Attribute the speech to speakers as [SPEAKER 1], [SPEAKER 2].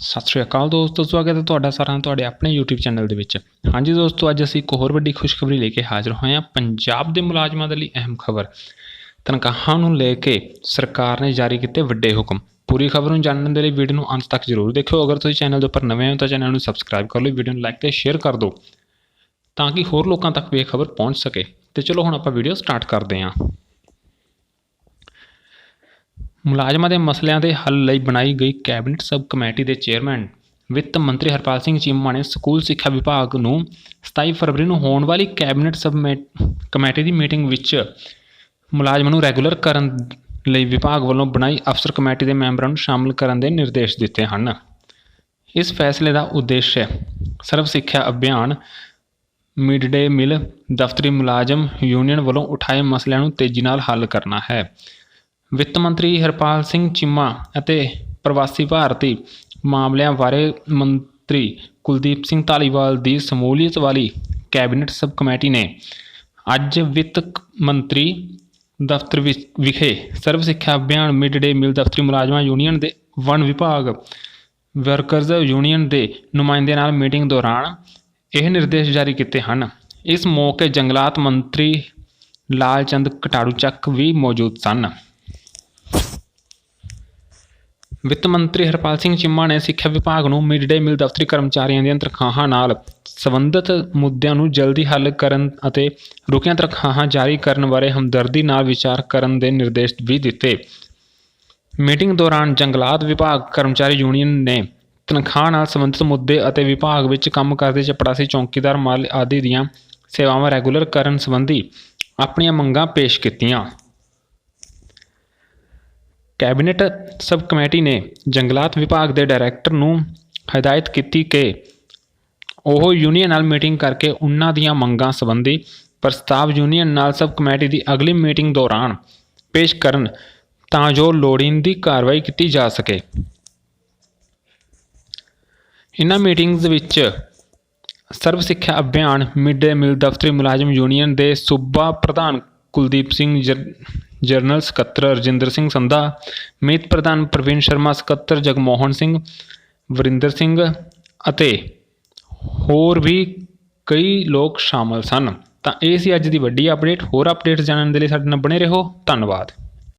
[SPEAKER 1] ਸਤਿ ਸ਼੍ਰੀ ਅਕਾਲ ਦੋਸਤੋ, ਸਵਾਗਤ ਹੈ ਤੁਹਾਡਾ ਸਾਰਿਆਂ ਦਾ ਤੁਹਾਡੇ ਆਪਣੇ YouTube ਚੈਨਲ ਦੇ ਵਿੱਚ। ਹਾਂਜੀ ਦੋਸਤੋ, ਅੱਜ ਅਸੀਂ ਇੱਕ ਹੋਰ ਵੱਡੀ ਖੁਸ਼ਖਬਰੀ ਲੈ ਕੇ ਹਾਜ਼ਰ ਹੋਏ ਹਾਂ, ਪੰਜਾਬ ਦੇ ਮੁਲਾਜ਼ਮਾਂ ਦੇ ਲਈ ਅਹਿਮ ਖਬਰ। ਤਨਖਾਹਾਂ ਨੂੰ ਲੈ ਕੇ ਸਰਕਾਰ ਨੇ ਜਾਰੀ ਕੀਤੇ ਵੱਡੇ ਹੁਕਮ। ਪੂਰੀ ਖਬਰ ਨੂੰ ਜਾਣਨ ਦੇ ਲਈ ਵੀਡੀਓ ਨੂੰ ਅੰਤ ਤੱਕ ਜ਼ਰੂਰ ਦੇਖਿਓ। ਅਗਰ ਤੁਸੀਂ ਚੈਨਲ ਦੇ ਉੱਪਰ ਨਵੇਂ ਹੋ ਤਾਂ ਚੈਨਲ ਨੂੰ ਸਬਸਕ੍ਰਾਈਬ ਕਰ ਲਓ, ਵੀਡੀਓ ਨੂੰ ਲਾਈਕ ਤੇ ਸ਼ੇਅਰ ਕਰ ਦਿਓ, ਤਾਂ ਕਿ ਹੋਰ ਲੋਕਾਂ ਤੱਕ ਵੀ ਇਹ ਖਬਰ ਪਹੁੰਚ ਸਕੇ। ਤੇ ਚਲੋ ਹੁਣ ਆਪਾਂ ਵੀਡੀਓ ਸਟਾਰਟ ਕਰਦੇ ਹਾਂ। ਮੁਲਾਜ਼ਮਾਂ ਦੇ ਮਸਲਿਆਂ ਦੇ ਹੱਲ ਲਈ ਬਣਾਈ ਗਈ ਕੈਬਨਿਟ ਸਬ ਕਮੇਟੀ ਦੇ ਚੇਅਰਮੈਨ ਵਿੱਤ ਮੰਤਰੀ ਹਰਪਾਲ ਸਿੰਘ ਚੀਮਾ ਨੇ ਸਕੂਲ ਸਿੱਖਿਆ ਵਿਭਾਗ ਨੂੰ 27 ਫਰਵਰੀ ਨੂੰ ਹੋਣ ਵਾਲੀ ਕੈਬਨਿਟ ਸਬ ਕਮੇਟੀ ਦੀ ਮੀਟਿੰਗ ਵਿੱਚ ਮੁਲਾਜ਼ਮਾਂ ਨੂੰ ਰੈਗੂਲਰ ਕਰਨ ਲਈ ਵਿਭਾਗ ਵੱਲੋਂ ਬਣਾਈ ਅਫਸਰ ਕਮੇਟੀ ਦੇ ਮੈਂਬਰਾਂ ਨੂੰ ਸ਼ਾਮਲ ਕਰਨ ਦੇ ਨਿਰਦੇਸ਼ ਦਿੱਤੇ ਹਨ। ਇਸ ਫੈਸਲੇ ਦਾ ਉਦੇਸ਼ ਸਰਵ ਸਿੱਖਿਆ ਅਭਿਆਨ, ਮਿਡ ਡੇ ਮਿਲ, ਦਫ਼ਤਰੀ ਮੁਲਾਜ਼ਮ ਯੂਨੀਅਨ ਵੱਲੋਂ ਉਠਾਏ ਮਸਲਿਆਂ ਨੂੰ ਤੇਜ਼ੀ ਨਾਲ ਹੱਲ ਕਰਨਾ ਹੈ। ਵਿੱਤ ਮੰਤਰੀ ਹਰਪਾਲ ਸਿੰਘ ਚੀਮਾ ਅਤੇ ਪ੍ਰਵਾਸੀ ਭਾਰਤੀ ਮਾਮਲਿਆਂ ਬਾਰੇ ਮੰਤਰੀ ਕੁਲਦੀਪ ਸਿੰਘ ਧਾਲੀਵਾਲ ਦੀ ਸਮੂਲੀਅਤ ਵਾਲੀ ਕੈਬਨਿਟ ਸਬ ਕਮੇਟੀ ਨੇ ਅੱਜ ਵਿੱਤ ਮੰਤਰੀ ਦਫ਼ਤਰ ਵਿਖੇ ਸਰਵ ਸਿੱਖਿਆ ਅਭਿਆਨ ਮਿਡ ਡੇ ਮੀਲ ਦਫ਼ਤਰੀ ਮੁਲਾਜ਼ਮਾਂ ਯੂਨੀਅਨ ਦੇ ਵਣ ਵਿਭਾਗ ਵਰਕਰਜ਼ ਯੂਨੀਅਨ ਦੇ ਨੁਮਾਇੰਦਿਆਂ ਨਾਲ ਮੀਟਿੰਗ ਦੌਰਾਨ ਇਹ ਨਿਰਦੇਸ਼ ਜਾਰੀ ਕੀਤੇ ਹਨ। ਇਸ ਮੌਕੇ ਜੰਗਲਾਤ ਮੰਤਰੀ ਲਾਲਚੰਦ ਕਟਾੜੂ ਚੱਕ ਵੀ ਮੌਜੂਦ ਸਨ। ਵਿੱਤ ਮੰਤਰੀ ਹਰਪਾਲ ਸਿੰਘ ਚੀਮਾ ਨੇ ਸਿੱਖਿਆ ਵਿਭਾਗ ਨੂੰ ਮਿਡ ਡੇ ਮੀਲ ਦਫ਼ਤਰੀ ਕਰਮਚਾਰੀਆਂ ਦੀਆਂ ਤਨਖਾਹਾਂ ਨਾਲ ਸੰਬੰਧਿਤ ਮੁੱਦਿਆਂ ਨੂੰ ਜਲਦੀ ਹੱਲ ਕਰਨ ਅਤੇ ਰੁਕੀਆਂ ਤਨਖਾਹਾਂ ਜਾਰੀ ਕਰਨ ਬਾਰੇ ਹਮਦਰਦੀ ਨਾਲ ਵਿਚਾਰ ਕਰਨ ਦੇ ਨਿਰਦੇਸ਼ ਵੀ ਦਿੱਤੇ। ਮੀਟਿੰਗ ਦੌਰਾਨ ਜੰਗਲਾਤ ਵਿਭਾਗ ਕਰਮਚਾਰੀ ਯੂਨੀਅਨ ਨੇ ਤਨਖਾਹ ਨਾਲ ਸੰਬੰਧਿਤ ਮੁੱਦੇ ਅਤੇ ਵਿਭਾਗ ਵਿੱਚ ਕੰਮ ਕਰਦੇ ਚਪੜਾਸੀ, ਚੌਕੀਦਾਰ, ਮਾਲ ਆਦਿ ਦੀਆਂ ਸੇਵਾਵਾਂ ਰੈਗੂਲਰ ਕਰਨ ਸੰਬੰਧੀ ਆਪਣੀਆਂ ਮੰਗਾਂ ਪੇਸ਼ ਕੀਤੀਆਂ। ਕੈਬਨਿਟ ਸਬ ਕਮੇਟੀ ਨੇ ਜੰਗਲਾਤ ਵਿਭਾਗ ਦੇ ਡਾਇਰੈਕਟਰ ਨੂੰ ਹਦਾਇਤ ਕੀਤੀ ਕਿ ਉਹ ਯੂਨੀਅਨ ਨਾਲ ਮੀਟਿੰਗ ਕਰਕੇ ਉਹਨਾਂ ਦੀਆਂ ਮੰਗਾਂ ਸੰਬੰਧੀ ਪ੍ਰਸਤਾਵ ਯੂਨੀਅਨ ਨਾਲ ਸਬ ਕਮੇਟੀ ਦੀ ਅਗਲੀ ਮੀਟਿੰਗ ਦੌਰਾਨ ਪੇਸ਼ ਕਰਨ ਤਾਂ ਜੋ ਲੋੜੀਂਦੀ ਕਾਰਵਾਈ ਕੀਤੀ ਜਾ ਸਕੇ। ਇਨ੍ਹਾਂ ਮੀਟਿੰਗਸ ਵਿੱਚ ਸਰਵ ਸਿੱਖਿਆ ਅਭਿਆਨ ਮਿਡ ਡੇ ਮਿਲ ਦਫ਼ਤਰੀ ਮੁਲਾਜ਼ਮ ਯੂਨੀਅਨ ਦੇ ਸੂਬਾ ਪ੍ਰਧਾਨ ਕੁਲਦੀਪ ਸਿੰਘ ਜਰ- ਜਨਰਲ ਸਕੱਤਰ ਰਜਿੰਦਰ ਸਿੰਘ ਸੰਧਾ, ਮੀਤ ਪ੍ਰਧਾਨ ਪ੍ਰਵੀਨ ਸ਼ਰਮਾ, ਸਕੱਤਰ ਜਗਮੋਹਨ ਸਿੰਘ, ਵਰਿੰਦਰ ਸਿੰਘ ਅਤੇ ਹੋਰ ਵੀ ਕਈ ਲੋਕ ਸ਼ਾਮਲ ਸਨ। ਤਾਂ ਇਹ ਸੀ ਅੱਜ ਦੀ ਵੱਡੀ ਅਪਡੇਟ ਹੋਰ ਅਪਡੇਟਸ ਜਾਣਨ ਦੇ ਲਈ ਸਾਡੇ ਨਾਲ ਬਣੇ ਰਹੋ। ਧੰਨਵਾਦ।